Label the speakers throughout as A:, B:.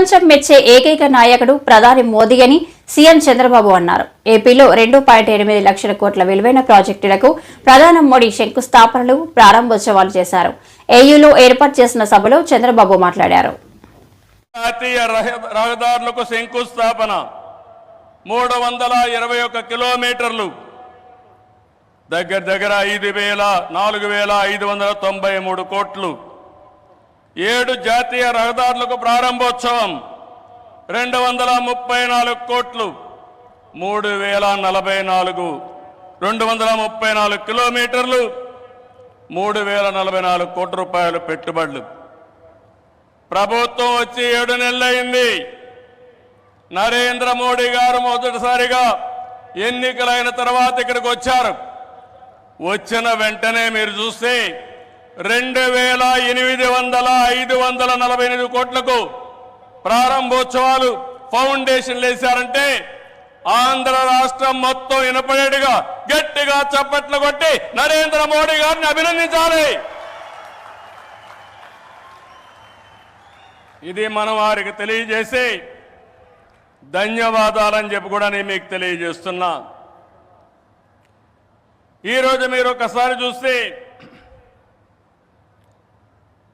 A: ప్రపంచం మెచ్చే ఏకైక నాయకుడు ప్రధాని మోదీ అని సీఎం చంద్రబాబు అన్నారు. ఏపీలో రెండు పాయింట్ ఎనిమిది లక్షల కోట్ల విలువైన ప్రాజెక్టులకు ప్రధాని మోడీ శంకుస్థాపనలు ప్రారంభోత్సవాలు చేశారు. ఏయూలో ఏర్పాటు చేసిన సభలో చంద్రబాబు మాట్లాడారు.
B: జాతీయ రహ- రహదారులకు శంకుస్థాపన మూడు వందల ఇరవై ఒక్క కిలోమీటర్లు. దగ్గర దగ్గర ఐదు వేల నాలుగు వేల ఐదు వందల తొంభై మూడు కోట్లు. ఏడు జాతీయ రహదారులకు ప్రారంభోత్సవం. రెండు వందల ముప్పై నాలుగు కోట్లు మూడు వేల నలభై నాలుగు. రెండు వందల ముప్పై నాలుగు కిలోమీటర్లు మూడు వేల నలభై నాలుగు కోట్ల రూపాయలు పెట్టుబడులు. ప్రభుత్వం వచ్చి ఏడు నెలలైంది నరేంద్ర మోడీ గారు మొదటిసారిగా ఎన్నికలైన తర్వాత ఇక్కడికి వచ్చారు. వచ్చిన వెంటనే మీరు చూస్తే రెండు వేల ఎనిమిది వందల ఐదు వందల నలభై ఎనిమిది కోట్లకు ప్రారంభోత్సవాలు ఫౌండేషన్లు వేశారంటే ఆంధ్ర రాష్ట్రం మొత్తం వినపడేట్టుగా గట్టిగా చప్పట్లు కొట్టి నరేంద్ర మోడీ గారిని అభినందించాలి. ఇది మనం వారికి తెలియజేసి ధన్యవాదాలని చెప్పి కూడా నేను మీకు తెలియజేస్తున్నా. ఈరోజు మీరు ఒకసారి చూస్తే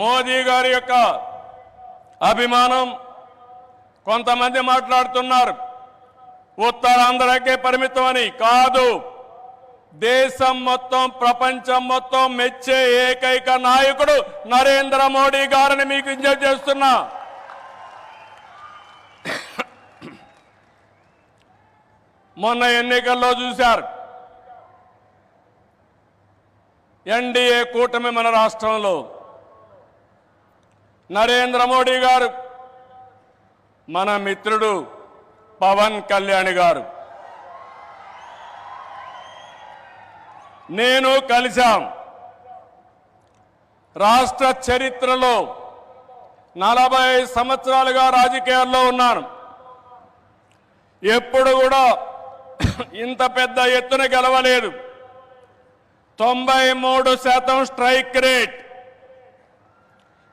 B: మోదీ గారి యొక్క అభిమానం కొంతమంది మాట్లాడుతున్నారు. ఉత్తరాంధ్రకే పరిమితం అని కాదు. దేశం మొత్తం ప్రపంచం మొత్తం మెచ్చే ఏకైక నాయకుడు నరేంద్ర మోడీ గారిని మీకు ఇంజర్ చేస్తున్నా. మొన్న ఎన్నికల్లో చూశారు. ఎన్డీఏ కూటమి మన రాష్ట్రంలో నరేంద్ర మోడీ గారు మన మిత్రుడు పవన్ కళ్యాణ్ గారు. నేను కలిశాం. రాష్ట్ర చరిత్రలో నలభై సంవత్సరాలుగా రాజకీయాల్లో ఉన్నాను. ఎప్పుడు కూడా ఇంత పెద్ద ఎత్తున గెలవలేదు. తొంభై మూడు శాతం స్ట్రైక్ రేట్.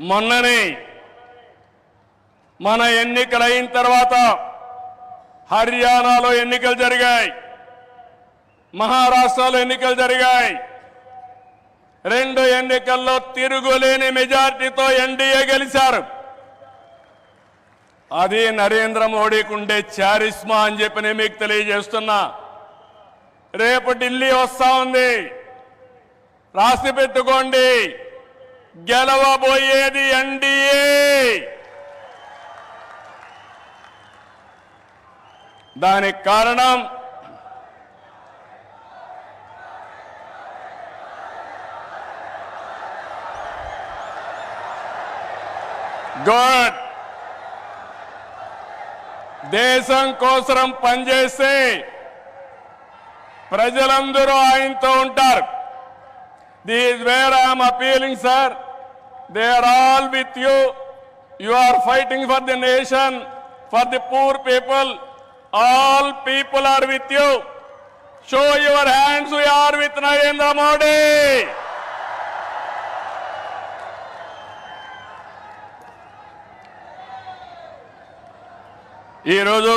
B: మొన్ననే మన ఎన్నికలు అయిన తర్వాత హర్యానాలో ఎన్నికలు జరిగాయి. మహారాష్ట్రలో ఎన్నికలు జరిగాయి. రెండు ఎన్నికల్లో తిరుగులేని మెజార్టీతో ఎన్డీఏ గెలిచారు. అది నరేంద్ర మోడీకి ఉండే చారిస్మా అని చెప్పి నేను మీకు తెలియజేస్తున్నా. రేపు ఢిల్లీ వస్తా ఉంది. రాసి పెట్టుకోండి. గెలవబోయేది ఎన్డీఏ. దానికి కారణం గుడ్. దేశం కోసం పనిచేస్తే ప్రజలందరూ ఆయనతో ఉంటారు. These where I'm appealing sir they are all with you you are fighting for the nation for the poor people all people are with you show your hands you are with Narendra Modi ఈరోజు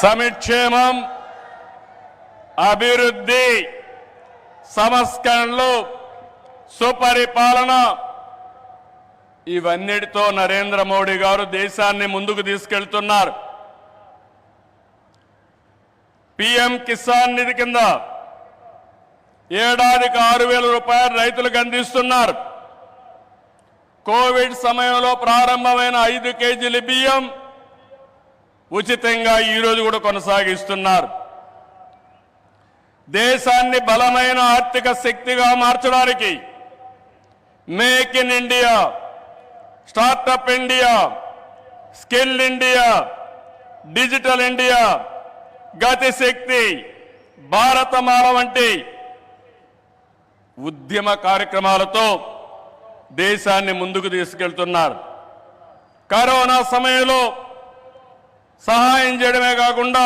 B: సమిక్షేమం అభివృద్ధి సంస్కరణలు సుపరిపాలన ఇవన్నిటితో నరేంద్ర మోడీ గారు దేశాన్ని ముందుకు తీసుకెళ్తున్నారు. PM Kisan నిధి కింద ఏడాదికి ఆరు వేల రూపాయలు రైతులకు అందిస్తున్నారు. కోవిడ్ సమయంలో ప్రారంభమైన ఐదు కేజీల బియ్యం ఉచితంగా ఈరోజు కూడా కొనసాగిస్తున్నారు. దేశాన్ని బలమైన ఆర్థిక శక్తిగా మార్చడానికి make in India startup India skill India digital India Gatishakti Bharatmala వంటి ఉద్యమ కార్యక్రమాలతో దేశాన్ని ముందుకు తీసుకెళ్తున్నారు. కరోనా సమయంలో సహాయం చేయడమే కాకుండా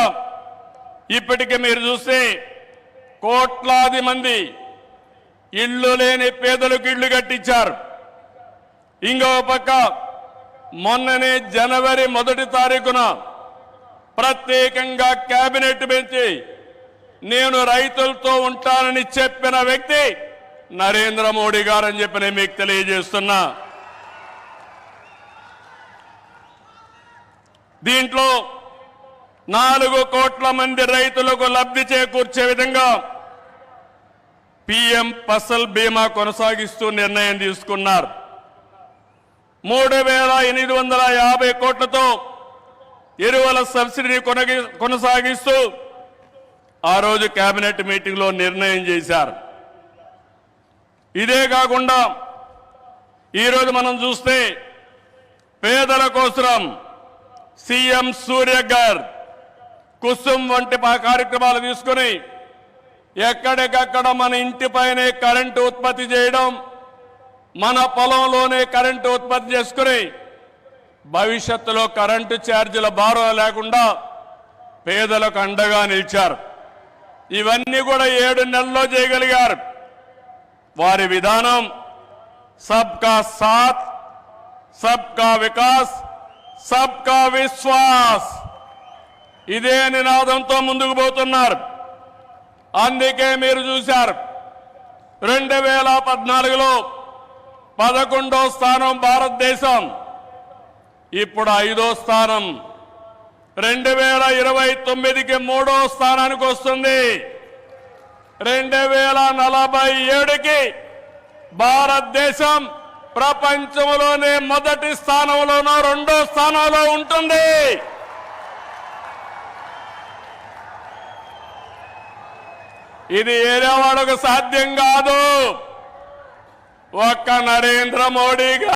B: ఇప్పటికే మీరు చూస్తే కోట్లాది మంది ఇళ్ళు లేని పేదలకు ఇళ్ళు కట్టించారు. ఇంకో పక్క మొన్ననే జనవరి మొదటి తారీఖున ప్రత్యేకంగా కేబినెట్ పెంచి నేను రైతులతో ఉంటానని చెప్పిన వ్యక్తి నరేంద్ర మోడీ గారని చెప్పి నేను మీకు తెలియజేస్తున్నా. దీంట్లో నాలుగు కోట్ల మంది రైతులకు లబ్ధి చేకూర్చే విధంగా పిఎం ఫసల్ బీమా కొనసాగిస్తూ నిర్ణయం తీసుకున్నారు. మూడు వేల ఎనిమిది వందల యాభై కోట్లతో ఎరువుల సబ్సిడీని కొనగి కొనసాగిస్తూ ఆ రోజు కేబినెట్ మీటింగ్లో నిర్ణయం చేశారు. ఇదే కాకుండా ఈరోజు మనం చూస్తే పేదల కోసం సీఎం సూర్య గారు కుసుమ్ వంటి కార్యక్రమాలు తీసుకుని ఎక్కడికక్కడ మన ఇంటిపైనే కరెంటు ఉత్పత్తి చేయడం మన పొలంలోనే కరెంటు ఉత్పత్తి చేసుకుని భవిష్యత్తులో కరెంటు ఛార్జీల భారం లేకుండా పేదలకు అండగా నిలిచారు. ఇవన్నీ కూడా ఏడు నెలల్లో చేయగలిగారు. వారి విధానం సబ్కా సాత్ సబ్కా వికాస్ సబ్కా విశ్వాస్. ఇదే నినాదంతో ముందుకు పోతున్నారు. అందుకే మీరు చూశారు. రెండు వేల పద్నాలుగులో పదకొండో స్థానం భారతదేశం. ఇప్పుడు ఐదో స్థానం. రెండు వేల ఇరవై తొమ్మిదికి మూడో స్థానానికి వస్తుంది. రెండు వేల నలభై ఏడుకి భారతదేశం ప్రపంచంలోనే మొదటి స్థానంలోనో రెండో స్థానంలో ఉంటుంది. ఇది ఏరే వాళ్ళకు సాధ్యం కాదు. ఒక్క నరేంద్ర మోడీ గారు